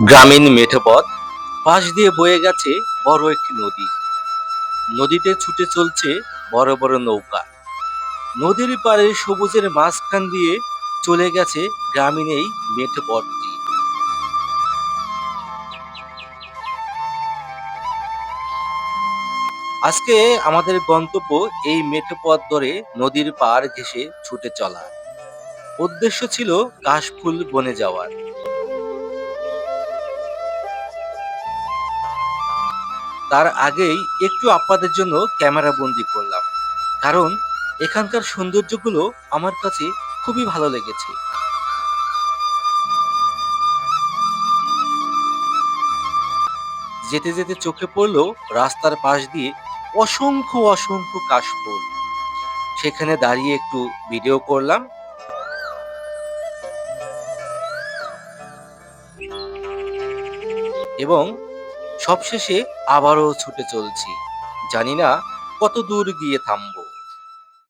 গ্রামীণ মেঠোপথ, পাশ দিয়ে বয়ে গেছে বড় একটি নদী। নদীতে ছুটে চলছে বড় বড় নৌকা। নদীর পাড়ে সবুজের মাঝখান দিয়ে চলে গেছে গ্রামীণ এই মেঠোপথটি। আজকে আমাদের গন্তব্য এই মেঠোপথ ধরে নদীর পাড় ঘেঁষে ছুটে চলা। উদ্দেশ্য ছিল কাশফুল বনে যাওয়ার। তার আগেই একটু আপনাদের জন্য ক্যামেরা বন্দি করলাম। কারণ এখানকার সৌন্দর্যগুলো আমার কাছে খুবই ভালো লেগেছে। যেতে যেতে চোখে পড়ল রাস্তার পাশ দিয়ে অসংখ্য অসংখ্য কাশফুল। সেখানে দাঁড়িয়ে একটু ভিডিও করলাম। এবং সবশেষে আবারও ছুটে চলছি। জানি না কত দূর গিয়ে থামবো।